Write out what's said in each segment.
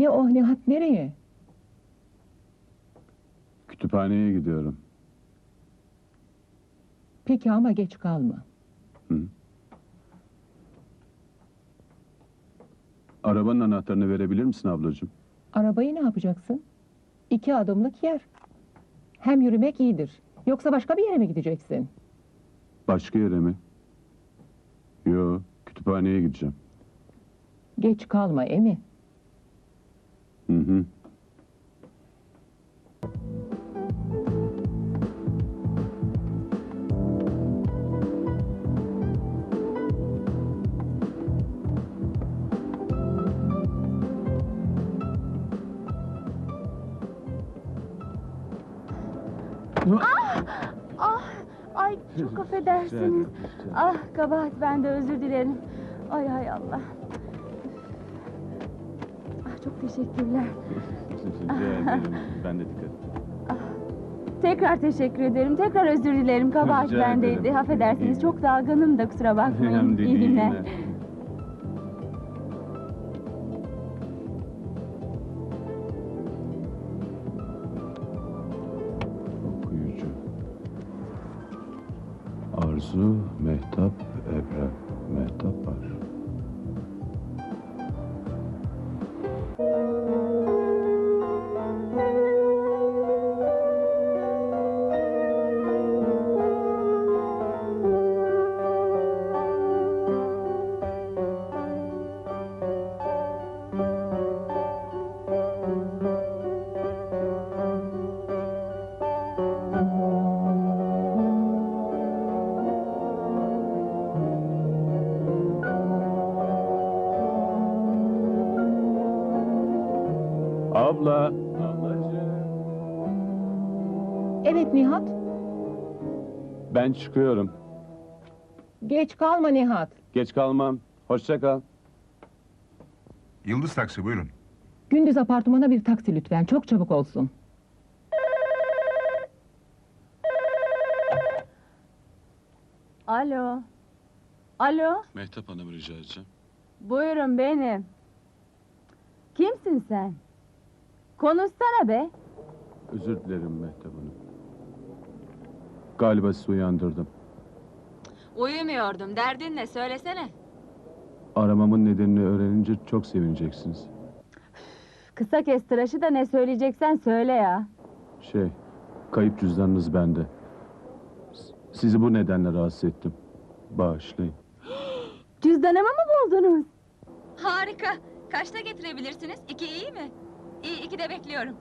Ne o Nihat nereye? Kütüphaneye gidiyorum. Peki ama geç kalma. Arabanın anahtarını verebilir misin ablacığım? Arabayı ne yapacaksın? İki adımlık yer. Hem yürümek iyidir. Yoksa başka bir yere mi gideceksin? Başka yere mi? Yo, kütüphaneye gideceğim. Geç kalma Emi. Hı hı. Ah, ay çok affedersiniz. Ah kabahat ben de özür dilerim. Ay hay Allah. Ah çok teşekkürler. ben de dikkat Tekrar teşekkür ederim. Tekrar özür dilerim. Kabahat Rica bendeydi. ederim. Affedersiniz. İyi. Çok dalgınım da kusura bakmayın. Önemli değil, İyi günler. Okuyucu. Arzu, Mehtap, Ebru. Mehtap var. Abla. Ablacığım. Evet Nihat. Ben çıkıyorum. Geç kalma Nihat. Geç kalmam. Hoşça kal. Yıldız Taksi buyurun. Gündüz apartmana bir taksi lütfen. Çok çabuk olsun. Alo. Alo. Mehtap Hanım rica edeceğim. Buyurun benim. Kimsin sen? Konuşsana be. Özür dilerim Mehtap Hanım. Galiba sizi uyandırdım. Uyumuyordum. Derdin ne? Söylesene. Aramamın nedenini öğrenince çok sevineceksiniz. Kısa kes tıraşı da ne söyleyeceksen söyle ya. Şey, kayıp cüzdanınız bende. S- Sizi bu nedenle rahatsız ettim. Bağışlayın. Cüzdanımı mı buldunuz? Harika. Kaçta getirebilirsiniz? İki iyi mi? İyi, iki de bekliyorum.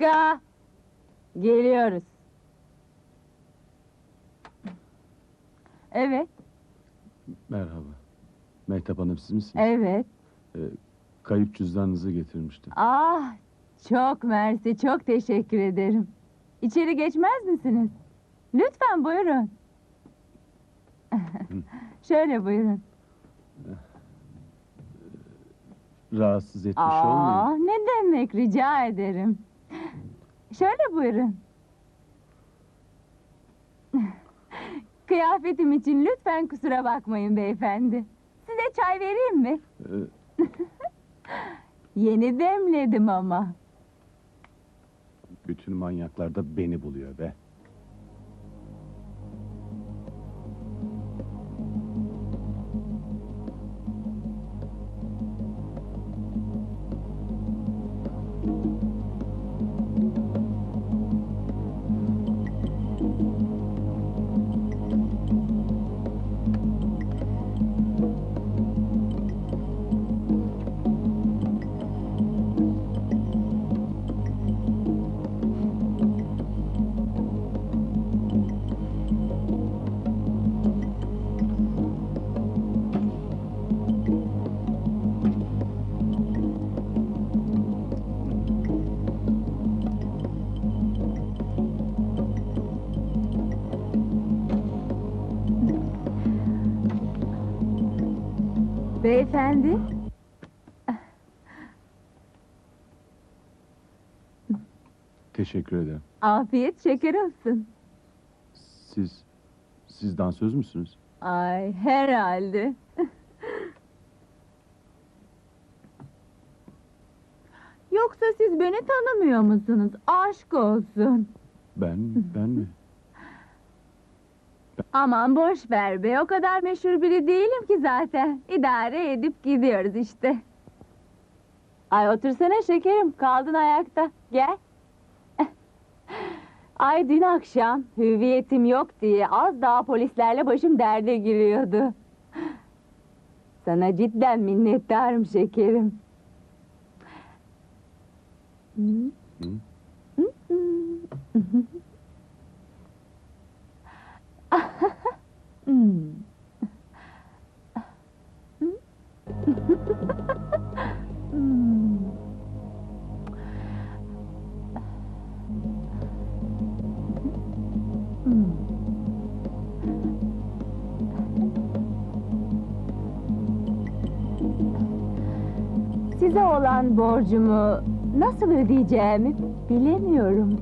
Dakika. Geliyoruz. Evet, Merhaba. Mehtap Hanım siz misiniz? evet. Kayıp cüzdanınızı getirmiştim. Ah, çok mersi, çok teşekkür ederim. İçeri geçmez misiniz? Lütfen buyurun. Şöyle buyurun. Rahatsız etmiş Aa, olmayın. ne demek rica ederim. Şöyle buyurun. Kıyafetim için lütfen kusura bakmayın beyefendi. Size çay vereyim mi? Ee, Yeni demledim ama. bütün manyaklar da beni buluyor be. Beyefendi, Teşekkür ederim. afiyet şeker olsun. Siz, siz dansöz müsünüz? Ay herhalde. Yoksa siz beni tanımıyor musunuz? Aşk olsun. Ben, ben mi? Aman boş ver be. O kadar meşhur biri değilim ki zaten. İdare edip gidiyoruz işte. Ay otursana şekerim. Kaldın ayakta. Gel. Ay dün akşam hüviyetim yok diye az daha polislerle başım derde giriyordu. Sana cidden minnettarım şekerim. Hı? Hı? Hı Size olan borcumu nasıl ödeyeceğimi bilemiyorum.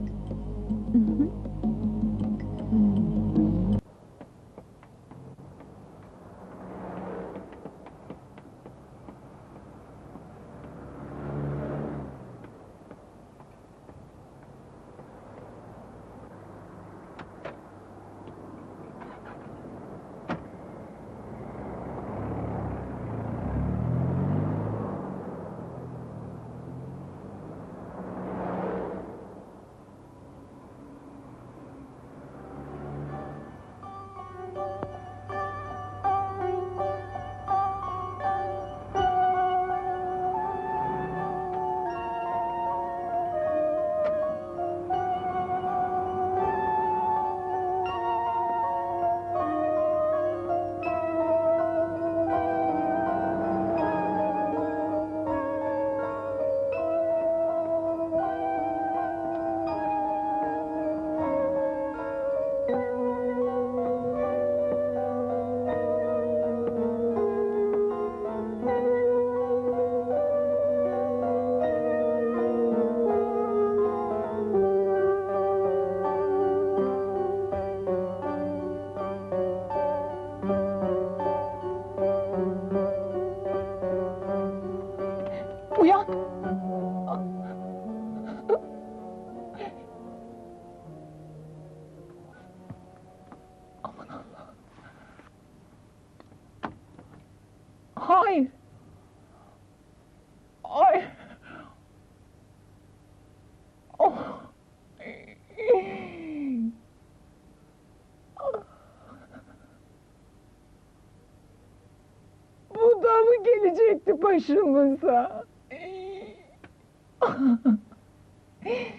sürekli başımıza.